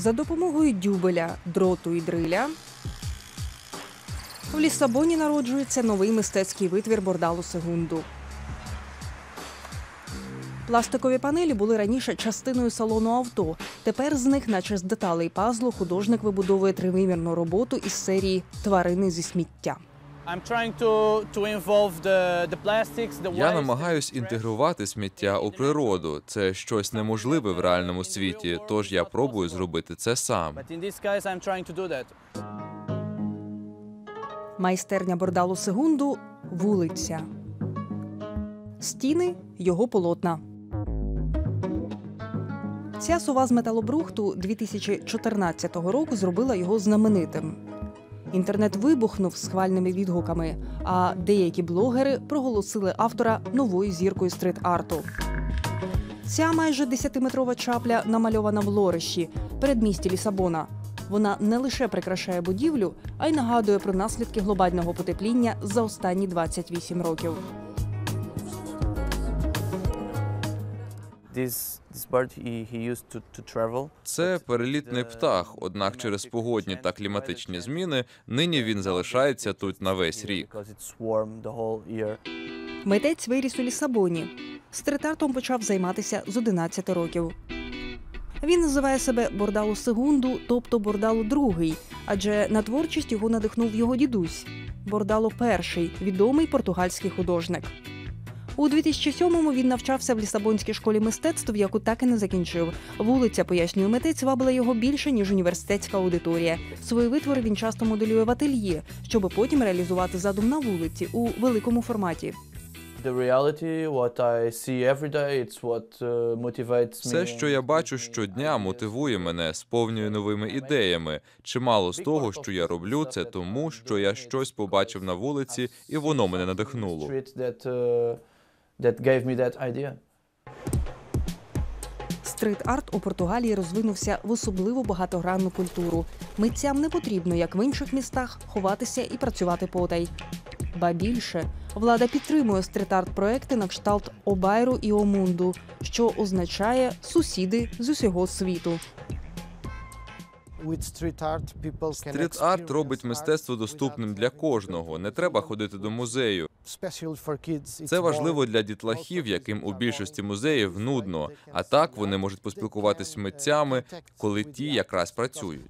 За допомогою дюбеля, дроту і дриля в Лісабоні народжується новий мистецький витвір бордалу Сегунду. Пластикові панелі були раніше частиною салону авто. Тепер з них, наче з деталей пазлу, художник вибудовує тривимірну роботу із серії Тварини зі сміття. I'm trying to, to involve the, the plastics, the Я намагаюсь інтегрувати сміття у природу. Це щось неможливе в реальному світі, тож я пробую зробити це сам. But in this case, I'm trying to do that. Майстерня бордалу Сегунду вулиця. Стіни його полотна. Ця сова з металобрухту 2014 року зробила його знаменитим. Інтернет вибухнув схвальними відгуками, а деякі блогери проголосили автора новою зіркою стрит-арту. Ця майже 10-метрова чапля намальована в Лорищі, передмісті Лісабона. Вона не лише прикрашає будівлю, а й нагадує про наслідки глобального потепління за останні 28 років. Це перелітний птах, однак через погодні та кліматичні зміни нині він залишається тут на весь рік. Митець виріс у Лісабоні. Стрит-артом почав займатися з 11 років. Він називає себе бордалу Сегунду, тобто бордалу другий, адже на творчість його надихнув його дідусь. Бордало перший, відомий португальський художник. У 2007-му він навчався в Лісабонській школі мистецтв, яку так і не закінчив. Вулиця, пояснює митець, вабила його більше, ніж університетська аудиторія. Свої витвори він часто моделює в ательє, щоб потім реалізувати задум на вулиці у великому форматі. The reality, what I see every day, it's what motivates me. Все, що я бачу щодня, мотивує мене, сповнює новими ідеями. Чимало з того, що я роблю, це тому, що я щось побачив на вулиці, і воно мене надихнуло. That gave me that idea. Стрит-арт у Португалії розвинувся в особливо багатогранну культуру. Митцям не потрібно, як в інших містах, ховатися і працювати потай. Ба більше влада підтримує стрит-арт проекти на кшталт Обайру і Омунду, що означає сусіди з усього світу. Стріт-арт робить мистецтво доступним для кожного. Не треба ходити до музею. Це важливо для дітлахів, яким у більшості музеїв нудно. А так вони можуть поспілкуватися з митцями, коли ті якраз працюють.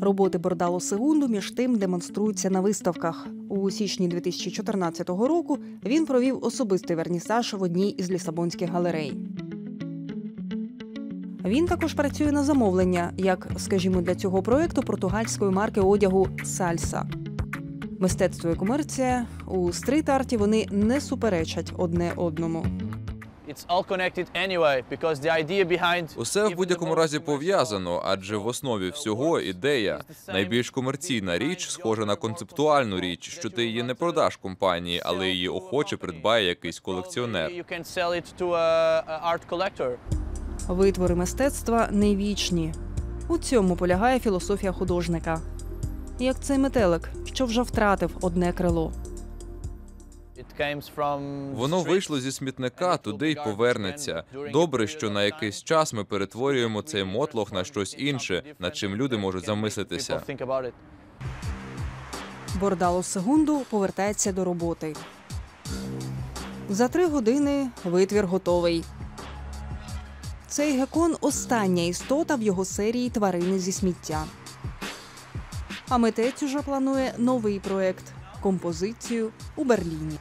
Роботи Бордало Сегунду між тим демонструються на виставках. У січні 2014 року він провів особистий вернісаж в одній із лісабонських галерей. Він також працює на замовлення, як, скажімо, для цього проекту португальської марки одягу Сальса. Мистецтво і комерція у стрит-арті вони не суперечать одне одному. It's all connected anyway, because the idea behind Усе в будь-якому разі пов'язано, адже в основі всього ідея. Найбільш комерційна річ схожа на концептуальну річ, що ти її не продаш компанії, але її охоче придбає якийсь колекціонер. Витвори мистецтва не вічні. У цьому полягає філософія художника. Як цей метелик, що вже втратив одне крило. Воно вийшло зі смітника, туди й повернеться. Добре, що на якийсь час ми перетворюємо цей мотлох на щось інше, над чим люди можуть замислитися. Бордало Сегунду повертається до роботи. За три години витвір готовий. Цей гекон остання істота в його серії тварини зі сміття. А митець уже планує новий проект композицію у Берліні.